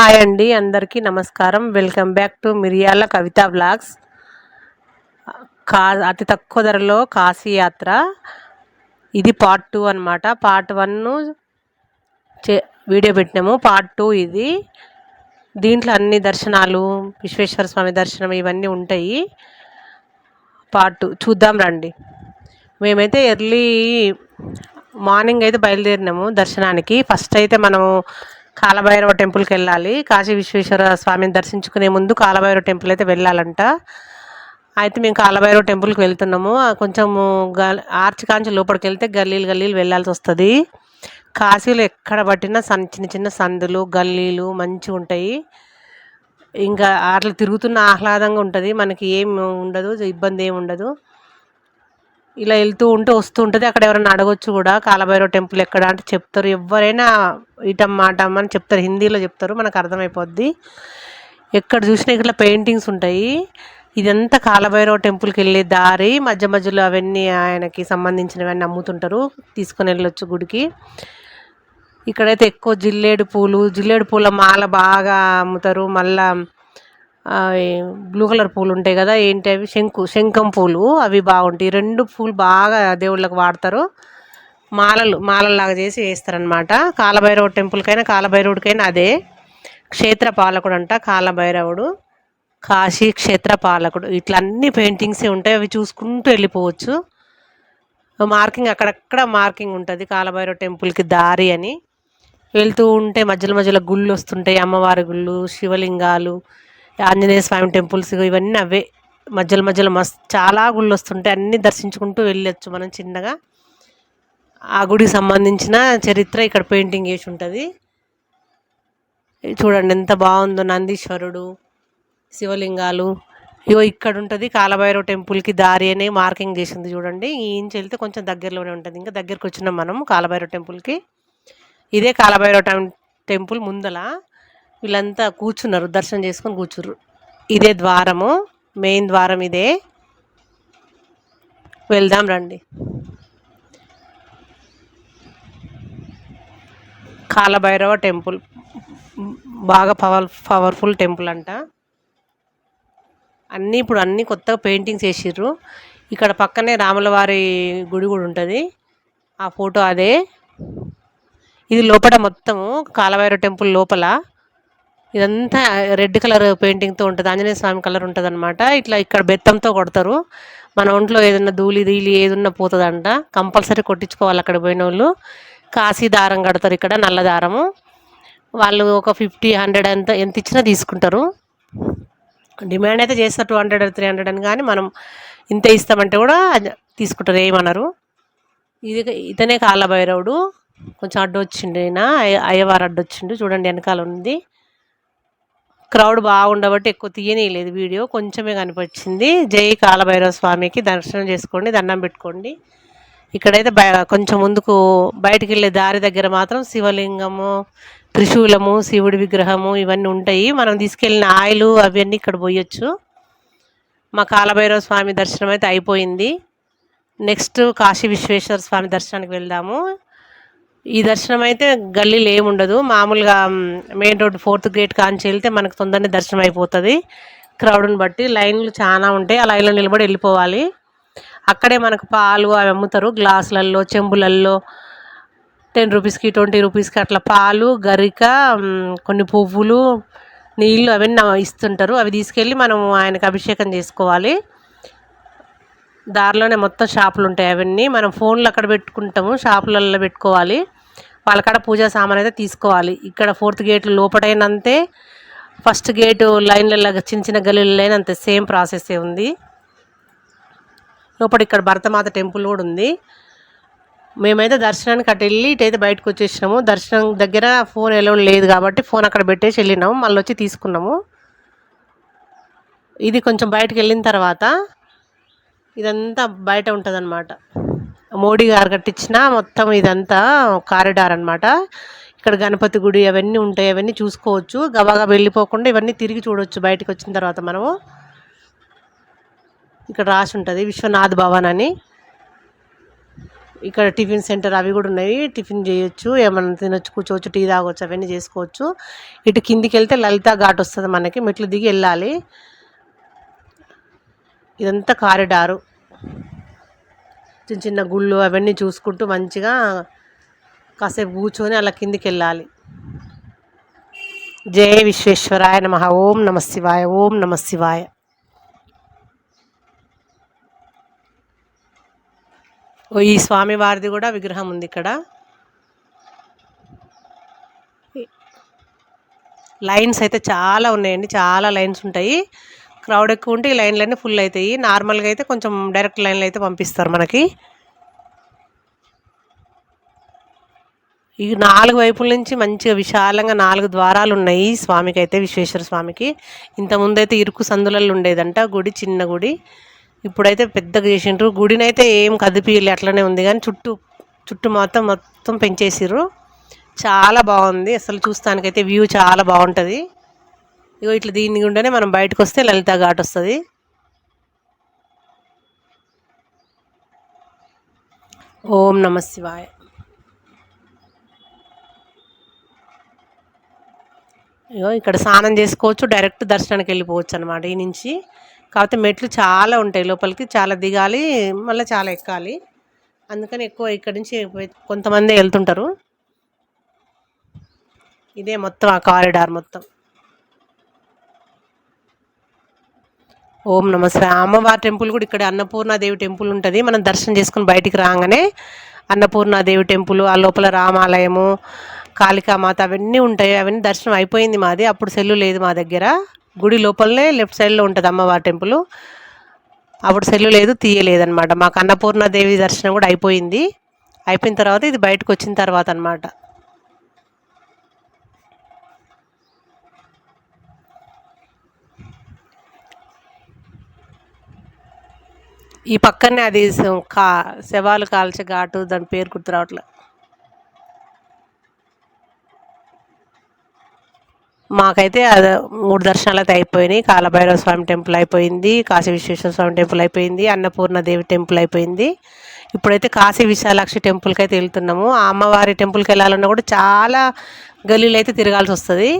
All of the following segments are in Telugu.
హాయ్ అండి అందరికీ నమస్కారం. వెల్కమ్ బ్యాక్ టు మిరియాల కవిత బ్లాగ్స్ కా అతి తక్కువ ధరలో కాశీ యాత్ర. ఇది పార్ట్ టూ అనమాట పార్ట్ వన్ చే వీడియో పెట్టినాము. పార్ట్ టూ ఇది. దీంట్లో అన్ని దర్శనాలు విశ్వేశ్వర స్వామి దర్శనం ఇవన్నీ ఉంటాయి. పార్ట్ టూ చూద్దాం రండి. మేమైతే ఎర్లీ మార్నింగ్ అయితే బయలుదేరినాము దర్శనానికి. ఫస్ట్ అయితే మనము కాలభైరవ టెంపుల్కి వెళ్ళాలి. కాశీ విశ్వేశ్వర స్వామిని దర్శించుకునే ముందు కాలభైరవ టెంపుల్ అయితే వెళ్ళాలంట. అయితే మేము కాలభైరవ టెంపుల్కి వెళ్తున్నాము. కొంచెము గల్ ఆర్చి కాంచి లోపలికి వెళ్తే గల్లీలు గల్లీలు వెళ్ళాల్సి వస్తుంది. కాశీలో ఎక్కడ పట్టినా సన్ చిన్న చిన్న సందులు గల్లీలు మంచిగా ఉంటాయి. ఇంకా అట్లా తిరుగుతున్న ఆహ్లాదంగా ఉంటుంది. మనకి ఏం ఉండదు ఇబ్బంది ఏమి ఉండదు. ఇలా వెళ్తూ ఉంటే వస్తూ ఉంటుంది. అక్కడ ఎవరైనా అడగొచ్చు కూడా కాలభైరవ టెంపుల్ ఎక్కడ అంటే చెప్తారు. ఎవరైనా ఇటమ్ మాటమ్ అని చెప్తారు. హిందీలో చెప్తారు. మనకు అర్థమైపోద్ది. ఎక్కడ చూసినా ఇట్లా పెయింటింగ్స్ ఉంటాయి. ఇదంతా కాలభైరవ టెంపుల్కి వెళ్ళే దారి. మధ్య మధ్యలో అవన్నీ ఆయనకి సంబంధించినవన్నీ అమ్ముతుంటారు. తీసుకొని వెళ్ళొచ్చు గుడికి. ఇక్కడైతే ఎక్కువ జిల్లేడు పూలు జిల్లేడు పూల మాల బాగా అమ్ముతారు. మళ్ళా బ్లూ కలర్ పూలు ఉంటాయి కదా ఏంటి అవి? శంకు శంఖం పూలు. అవి బాగుంటాయి. రెండు పూలు బాగా దేవుళ్ళకి వాడతారు. మాలలు మాలలాగా చేసి వేస్తారనమాట కాలభైరవ టెంపుల్కైనా కాలభైరవుడికైనా అదే. క్షేత్ర పాలకుడు అంట కాలభైరవుడు. కాశీ క్షేత్ర పాలకుడు. ఇట్లా అన్ని పెయింటింగ్సే ఉంటాయి. అవి చూసుకుంటూ వెళ్ళిపోవచ్చు. మార్కింగ్ అక్కడక్కడ మార్కింగ్ ఉంటుంది. కాలభైరవ టెంపుల్కి దారి అని. వెళ్తూ ఉంటే మధ్యలో మధ్యలో గుళ్ళు వస్తుంటాయి. అమ్మవారి గుళ్ళు శివలింగాలు. ఆంజనేయ స్వామి టెంపుల్స్ ఇవన్నీ అవే. మధ్యలో మధ్యలో మస్తు చాలా గుళ్ళు వస్తుంటాయి. అన్నీ దర్శించుకుంటూ వెళ్ళొచ్చు మనం చిన్నగా. ఆ గుడికి సంబంధించిన చరిత్ర ఇక్కడ పెయింటింగ్ వేసి ఉంటుంది. చూడండి ఎంత బాగుందో. నందీశ్వరుడు శివలింగాలు. ఇగో ఇక్కడ ఉంటుంది కాలభైరవ టెంపుల్కి దారి అనే మార్కింగ్ చేసింది చూడండి. ఈ ఇంచి వెళ్తే కొంచెం దగ్గరలోనే ఉంటుంది. ఇంకా దగ్గరికి వచ్చినాం మనం కాలభైరవ టెంపుల్కి. ఇదే కాలభైరవ టెంపుల్ ముందల. వీళ్ళంతా కూర్చున్నారు దర్శనం చేసుకొని కూర్చుర్రు. ఇదే ద్వారము మెయిన్ ద్వారం ఇదే. వెళ్దాం రండి. కాలభైరవ టెంపుల్ బాగా పవర్ పవర్ఫుల్ టెంపుల్ అంట. అన్నీ ఇప్పుడు అన్నీ కొత్తగా పెయింటింగ్స్ వేసిర్రు. ఇక్కడ పక్కనే రాములవారి గుడి కూడా ఉంటుంది. ఆ ఫోటో అదే. ఇది లోపల మొత్తము కాలభైరవ టెంపుల్ లోపల. ఇదంతా రెడ్ కలర్ పెయింటింగ్తో ఉంటుంది. ఆంజనేయ స్వామి కలర్ ఉంటుంది అనమాట ఇట్లా ఇక్కడ బెత్తంతో కొడతారు. మన ఒంట్లో ఏదన్నా ధూళి ధీలి ఏదన్నా పోతుందంట. కంపల్సరీ కొట్టించుకోవాలి అక్కడ పోయిన వాళ్ళు కాశీ దారం కడతారు ఇక్కడ నల్ల దారము. వాళ్ళు ఒక ఫిఫ్టీ హండ్రెడ్ అంత ఎంత ఇచ్చినా తీసుకుంటారు. డిమాండ్ అయితే చేస్తారు టూ హండ్రెడ్ త్రీ హండ్రెడ్ అని కానీ మనం ఇంత ఇస్తామంటే కూడా తీసుకుంటారు ఏమన్నారు ఇది ఇతనే కాలభైరవుడు. కొంచెం అడ్డు వచ్చిండు ఆయన అయ్యవారు అడ్డు వచ్చిండు చూడండి వెనకాల ఉంది. క్రౌడ్ బాగుండబట్టి ఎక్కువ తీయనీయలేదు. వీడియో కొంచెమే కనిపించింది. జై కాలభైరవ స్వామికి దర్శనం చేసుకోండి దండం పెట్టుకోండి. ఇక్కడైతే కొంచెం ముందుకు బయటికి వెళ్ళే దారి దగ్గర మాత్రం శివలింగము త్రిశూలము శివుడి విగ్రహము ఇవన్నీ ఉంటాయి. మనం తీసుకెళ్ళిన ఆయిలు అవన్నీ ఇక్కడ పోయొచ్చు. మా కాలభైరవ స్వామి దర్శనం అయితే అయిపోయింది. నెక్స్ట్ కాశీ విశ్వేశ్వర స్వామి దర్శనానికి వెళ్దాము. ఈ దర్శనం అయితే గల్లీలు ఏముండదు మామూలుగా మెయిన్ రోడ్ ఫోర్త్ గేట్ కాంచి వెళ్తే మనకు తొందరనే దర్శనం అయిపోతుంది. క్రౌడ్ని బట్టి లైన్లు చాలా ఉంటాయి. ఆ లైన్లో నిలబడి వెళ్ళిపోవాలి. అక్కడే మనకు పాలు అవి అమ్ముతారు. గ్లాసులల్లో చెంబులల్లో టెన్ రూపీస్కి ట్వంటీ రూపీస్కి అట్లా పాలు గరిక కొన్ని పువ్వులు నీళ్ళు అవన్నీ ఇస్తుంటారు. అవి తీసుకెళ్ళి మనం ఆయనకు అభిషేకం చేసుకోవాలి. దారిలోనే మొత్తం షాపులు ఉంటాయి అవన్నీ. మనం ఫోన్లు అక్కడ పెట్టుకుంటాము షాపులలో పెట్టుకోవాలి. వాళ్ళకాడ పూజా సామాన్ అయితే తీసుకోవాలి. ఇక్కడ ఫోర్త్ గేట్ లోపటైనంతే ఫస్ట్ గేటు లైన్లలో చిన్న చిన్న గల్లీలలో అంతే సేమ్ ప్రాసెసే ఉంది. లోపల ఇక్కడ భరతమాత టెంపుల్ కూడా ఉంది. మేమైతే దర్శనానికి అటు వెళ్ళి ఇటైతే బయటకు వచ్చేసినాము. దర్శనం దగ్గర ఫోన్ ఎలా లేదు కాబట్టి ఫోన్ అక్కడ పెట్టేసి వెళ్ళినాము. మళ్ళీ వచ్చి తీసుకున్నాము. ఇది కొంచెం బయటకు వెళ్ళిన తర్వాత ఇదంతా బయట ఉంటుందన్నమాట. మోడీ గారు కట్టించిన మొత్తం ఇదంతా కారిడార్ అనమాట ఇక్కడ గణపతి గుడి అవన్నీ ఉంటాయి అవన్నీ చూసుకోవచ్చు. గబాగా వెళ్ళిపోకుండా ఇవన్నీ తిరిగి చూడవచ్చు బయటకు వచ్చిన తర్వాత మనము. ఇక్కడ రాసి ఉంటుంది విశ్వనాథ్ భవన్ అని. ఇక్కడ టిఫిన్ సెంటర్ అవి కూడా ఉన్నాయి టిఫిన్ చేయొచ్చు ఏమన్నా తినొచ్చు కూర్చోవచ్చు టీ తాగొచ్చు అవన్నీ చేసుకోవచ్చు. ఇటు కిందికి వెళ్తే లలిత ఘాట్ వస్తుంది మనకి మెట్లు దిగి వెళ్ళాలి. ఇదంతా కారిడారు. చిన్న చిన్న గుళ్ళు అవన్నీ చూసుకుంటూ మంచిగా కాసేపు కూర్చొని అలా కిందికి వెళ్ళాలి జయ విశ్వేశ్వరాయ నమ. ఓం నమ శివాయ. ఓం నమ శివాయ. ఓ ఈ స్వామి వారిది కూడా విగ్రహం ఉంది ఇక్కడ. లైన్స్ అయితే చాలా ఉన్నాయండి. చాలా లైన్స్ ఉంటాయి. క్రౌడ్ ఎక్కువ ఉంటే ఈ లైన్లన్నీ ఫుల్ అవుతాయి నార్మల్గా అయితే కొంచెం డైరెక్ట్ లైన్లు అయితే పంపిస్తారు మనకి. ఈ నాలుగు వైపుల నుంచి మంచిగా విశాలంగా నాలుగు ద్వారాలు ఉన్నాయి స్వామికి అయితే విశ్వేశ్వర స్వామికి. ఇంతకుముందు ఇరుకు సందులలో ఉండేదంట గుడి చిన్న గుడి. ఇప్పుడైతే పెద్దగా చేసిండ్రు. గుడినైతే ఏం కదిపియలే అట్లనే ఉంది. కానీ చుట్టూ చుట్టూ మొత్తం మొత్తం పెంచేసిర్రు. చాలా బాగుంది. అసలు చూస్తానికైతే వ్యూ చాలా బాగుంటుంది. ఇగో ఇట్లా దీని గుండానే మనం బయటకు వస్తే లలిత ఘాట్ వస్తుంది. ఓం నమ శివాయ. ఇగో ఇక్కడ స్నానం చేసుకోవచ్చు డైరెక్ట్ దర్శనానికి వెళ్ళిపోవచ్చు అనమాట ఈ నుంచి. కాకపోతే మెట్లు చాలా ఉంటాయి లోపలికి చాలా దిగాలి మళ్ళీ చాలా ఎక్కాలి. అందుకని ఎక్కువ ఇక్కడి నుంచి కొంతమంది వెళ్తుంటారు. ఇదే మొత్తం ఆ కారిడార్ మొత్తం. ఓం నమ శివాయ. అమ్మవారి టెంపుల్ కూడా ఇక్కడ అన్నపూర్ణాదేవి టెంపుల్ ఉంటుంది. మనం దర్శనం చేసుకుని బయటికి రాగానే అన్నపూర్ణాదేవి టెంపుల్ ఆ లోపల రామాలయము కాళికామాత అవన్నీ ఉంటాయి. అవన్నీ దర్శనం అయిపోయింది మాది. అప్పుడు సెల్లు లేదు మా దగ్గర. గుడి లోపలనే లెఫ్ట్ సైడ్లో ఉంటుంది అమ్మవారి టెంపుల్. అప్పుడు సెల్లు లేదు తీయలేదనమాట మాకు అన్నపూర్ణాదేవి దర్శనం కూడా అయిపోయింది. అయిపోయిన తర్వాత ఇది బయటకు వచ్చిన తర్వాత అనమాట ఈ పక్కనే అది కా శవాలు కాల్చే ఘాటు దాని పేరు గుర్తు రావట్లే. మాకైతే అది మూడు దర్శనాలు అయితే అయిపోయినాయి. కాలభైరవ స్వామి టెంపుల్ అయిపోయింది కాశీ విశ్వేశ్వర స్వామి టెంపుల్ అయిపోయింది అన్నపూర్ణ దేవి టెంపుల్ అయిపోయింది. ఇప్పుడైతే కాశీ విశాలాక్షి టెంపుల్కి అయితే వెళ్తున్నాము. ఆ అమ్మవారి టెంపుల్కి వెళ్ళాలన్నా కూడా చాలా గల్లీలు అయితే తిరగాల్సి వస్తుంది.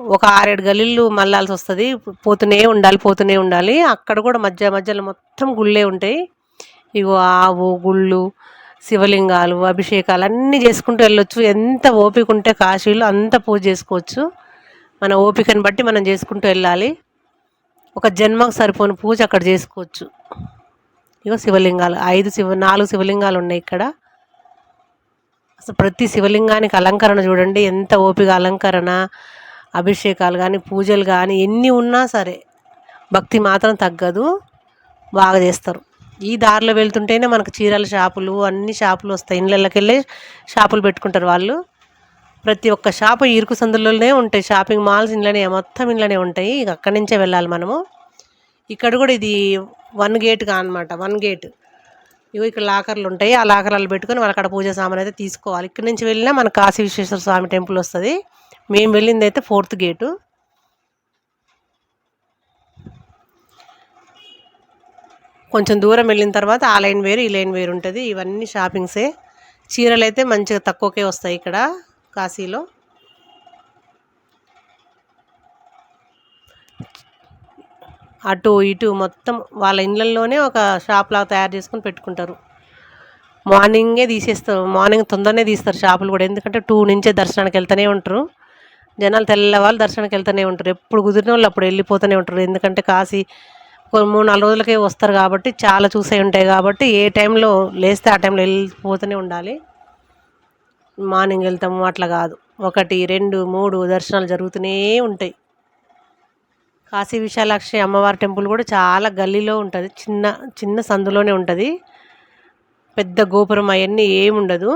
ఒక ఆరేడు గలీలు మళ్ళాల్సి వస్తుంది. పోతూనే ఉండాలి పోతూనే ఉండాలి. అక్కడ కూడా మధ్య మధ్యలో మొత్తం గుళ్ళే ఉంటాయి. ఇగో ఆవు గుళ్ళు శివలింగాలు అభిషేకాలు అన్నీ చేసుకుంటూ వెళ్ళొచ్చు. ఎంత ఓపిక ఉంటే కాశీలో అంత పూజ చేసుకోవచ్చు. మన ఓపికను బట్టి మనం చేసుకుంటూ వెళ్ళాలి. ఒక జన్మకు సరిపోని పూజ అక్కడ చేసుకోవచ్చు. ఇగో శివలింగాలు ఐదు శివ నాలుగు శివలింగాలు ఉన్నాయి ఇక్కడ. అసలు ప్రతి శివలింగానికి అలంకరణ చూడండి ఎంత ఓపిక అలంకరణ. అభిషేకాలు కానీ పూజలు కానీ ఎన్ని ఉన్నా సరే భక్తి మాత్రం తగ్గదు. బాగా చేస్తారు. ఈ దారిలో వెళ్తుంటేనే మనకు చీరల షాపులు అన్ని షాపులు వస్తాయి. ఇళ్ళకి వెళ్ళి షాపులు పెట్టుకుంటారు వాళ్ళు. ప్రతి ఒక్క షాపు ఇరుకు సందులోనే ఉంటాయి. షాపింగ్ మాల్స్ ఇంట్లోనే మొత్తం ఇంట్లోనే ఉంటాయి. ఇక అక్కడి నుంచే వెళ్ళాలి మనము. ఇక్కడ కూడా ఇది వన్ గేట్ అనమాట వన్ గేట్. ఇవి ఇక్కడ లాకర్లు ఉంటాయి. ఆ లాకర్లు పెట్టుకొని వాళ్ళ అక్కడ పూజ సామాన్ అయితే తీసుకోవాలి. ఇక్కడ నుంచి వెళ్ళినా మన కాశీ విశ్వేశ్వర స్వామి టెంపుల్ వస్తుంది. మేము వెళ్ళింది అయితే ఫోర్త్ గేటు. కొంచెం దూరం వెళ్ళిన తర్వాత ఆ లైన్ వేరు ఈ లైన్ వేరు ఉంటుంది. ఇవన్నీ షాపింగ్సే. చీరలు అయితే మంచిగా తక్కువకే వస్తాయి ఇక్కడ కాశీలో. అటు ఇటు మొత్తం వాళ్ళ ఇళ్ళల్లోనే ఒక షాప్లాగా తయారు చేసుకొని పెట్టుకుంటారు. మార్నింగే తీసేస్తారు. మార్నింగ్ తొందరనే తీస్తారు షాపులు కూడా. ఎందుకంటే టూ నుంచే దర్శనానికి వెళ్తూనే ఉంటారు. జనాలు తెల్లవాళ్ళు దర్శనానికి వెళ్తూనే ఉంటారు. ఎప్పుడు కుదిరిన వాళ్ళు అప్పుడు వెళ్ళిపోతూనే ఉంటారు. ఎందుకంటే కాశీ మూడు నాలుగు రోజులకే వస్తారు కాబట్టి చాలా చూసే ఉంటాయి కాబట్టి ఏ టైంలో లేస్తే ఆ టైంలో వెళ్ళిపోతూనే ఉండాలి. మార్నింగ్ వెళ్తాము అట్లా కాదు. ఒకటి రెండు మూడు దర్శనాలు జరుగుతూనే ఉంటాయి. కాశీ విశాలాక్షి అమ్మవారి టెంపుల్ కూడా చాలా గల్లీలో ఉంటుంది. చిన్న చిన్న సందులోనే ఉంటుంది. పెద్ద గోపురం అవన్నీ ఏముండదు.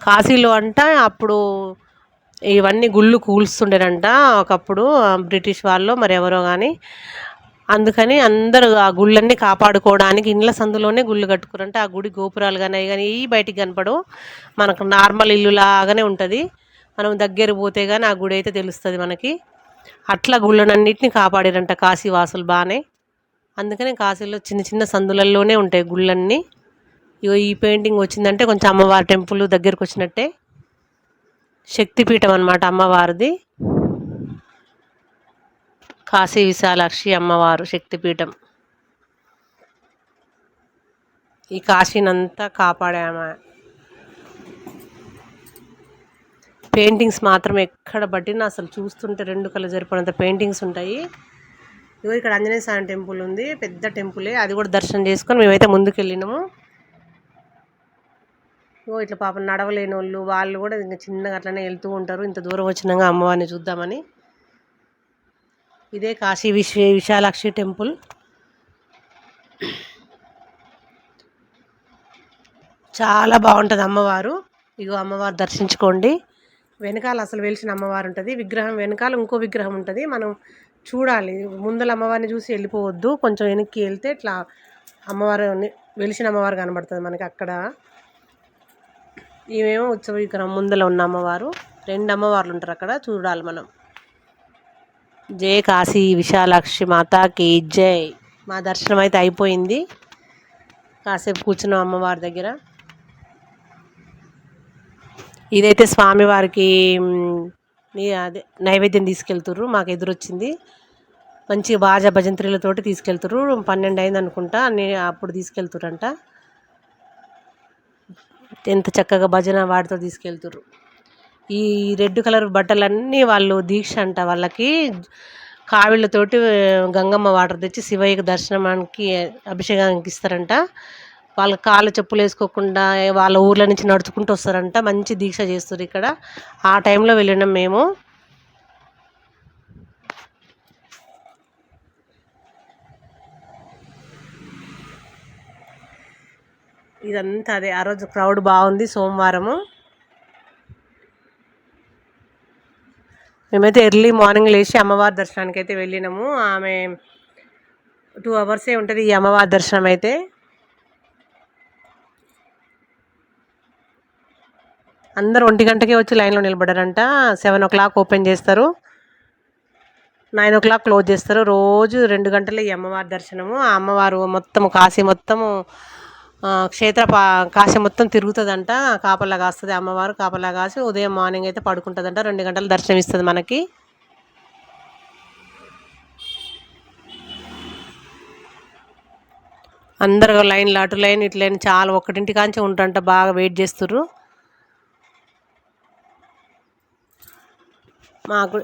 కాశీలో అంట అప్పుడు ఇవన్నీ గుళ్ళు కూల్స్తుండేనంట. ఒకప్పుడు బ్రిటిష్ వాళ్ళు మరి ఎవరో కానీ అందుకని అందరూ ఆ గుళ్ళన్నీ కాపాడుకోవడానికి ఇండ్ల సందులోనే గుళ్ళు కట్టుకురంటే. ఆ గుడి గోపురాలు కానీ కానీ ఈ బయటికి కనపడవు. మనకు నార్మల్ ఇల్లు లాగానే ఉంటుంది. మనం దగ్గర పోతే కానీ ఆ గుడి అయితే తెలుస్తుంది మనకి. అట్లా గుళ్ళనన్నింటినీ కాపాడారంట కాశీవాసులు బాగానే అందుకనే కాశీలో చిన్న చిన్న సందులల్లోనే ఉంటాయి గుళ్ళన్నీ. ఇగో ఈ పెయింటింగ్ వచ్చిందంటే కొంచెం అమ్మవారి టెంపుల్ దగ్గరకు వచ్చినట్టే శక్తిపీఠం అనమాట అమ్మవారిది. కాశీ విశాలాక్షి అమ్మవారు శక్తిపీఠం. ఈ కాశీనంతా కాపాడామా. పెయింటింగ్స్ మాత్రం ఎక్కడ పట్టినా అసలు చూస్తుంటే రెండు కళ్ళు జరిపినంత పెయింటింగ్స్ ఉంటాయి. ఇగో ఇక్కడ ఆంజనేయ స్వామి టెంపుల్ ఉంది పెద్ద టెంపులే. అది కూడా దర్శనం చేసుకొని మేమైతే ముందుకు వెళ్ళినాము ఇట్లా పాపం నడవలేని వాళ్ళు వాళ్ళు కూడా ఇంకా చిన్నగా అట్లనే వెళ్తూ ఉంటారు. ఇంత దూరం వచ్చినాక అమ్మవారిని చూద్దామని. ఇదే కాశీ విశ్వ విశాలాక్షి టెంపుల్. చాలా బాగుంటుంది అమ్మవారు. ఇగో అమ్మవారు దర్శించుకోండి. వెనకాల అసలు వెలిసిన అమ్మవారు ఉంటుంది. విగ్రహం వెనకాల ఇంకో విగ్రహం ఉంటుంది. మనం చూడాలి. ముందల అమ్మవారిని చూసి వెళ్ళిపోవద్దు. కొంచెం వెనక్కి వెళ్తే ఇట్లా అమ్మవారు వెలిసిన అమ్మవారు కనబడుతుంది మనకి అక్కడ. ఈమెమో ఉత్సవ విగ్రహం ముందల ఉన్న అమ్మవారు. రెండు అమ్మవార్లు ఉంటారు అక్కడ చూడాలి మనం. జై కాశీ విశాలాక్షి మాతాకి జై. మా దర్శనం అయితే అయిపోయింది. కాసేపు కూర్చున్నాం అమ్మవారి దగ్గర. ఇదైతే స్వామివారికి అదే నైవేద్యం తీసుకెళ్తుర్రు మాకు ఎదురొచ్చింది. మంచి బాజా భజంత్రీలతోటి తీసుకెళ్తుర్రు. పన్నెండు అయింది అనుకుంటా నేను అప్పుడు తీసుకెళ్తురంట ఎంత చక్కగా భజన వాటితో తీసుకెళ్తుర్రు. ఈ రెడ్ కలర్ బట్టలన్నీ వాళ్ళు దీక్ష అంట వాళ్ళకి కావిళ్ళతోటి గంగమ్మ వాటర్ తెచ్చి శివయ్యకి దర్శనానికి అభిషేకానికి ఇస్తారంట. వాళ్ళ కాళ్ళు చెప్పులు వేసుకోకుండా వాళ్ళ ఊర్ల నుంచి నడుచుకుంటూ వస్తారంట. మంచి దీక్ష చేస్తారు ఇక్కడ. ఆ టైంలో వెళ్ళినాం మేము. ఇదంతా అదే. ఆ రోజు క్రౌడ్ బాగుంది సోమవారము. మేమైతే ఎర్లీ మార్నింగ్ లేచి అమ్మవారి దర్శనానికి అయితే వెళ్ళినాము. ఆమె టూ అవర్సే ఉంటుంది ఈ అమ్మవారి దర్శనం అయితే. అందరు ఒంటి గంటకే వచ్చి లైన్లో నిలబడారంట. సెవెన్ ఓ క్లాక్ ఓపెన్ చేస్తారు. నైన్ ఓ క్లాక్ క్లోజ్ చేస్తారు. రోజు రెండు గంటలే ఈ అమ్మవారి దర్శనము. ఆ అమ్మవారు మొత్తం కాశీ మొత్తము క్షేత్ర పా కాశీ మొత్తం తిరుగుతుందంట. కాపలా కాస్తుంది అమ్మవారు. కాపలా కాసి ఉదయం మార్నింగ్ అయితే పడుకుంటుందంట. రెండు గంటలు దర్శనం ఇస్తుంది మనకి. అందరు లైన్ అటు లైన్ ఇటు లైన్ చాలా ఒక్కటింటి కాంచి ఉంటుంట బాగా వెయిట్ చేస్తుర్రు. మాకు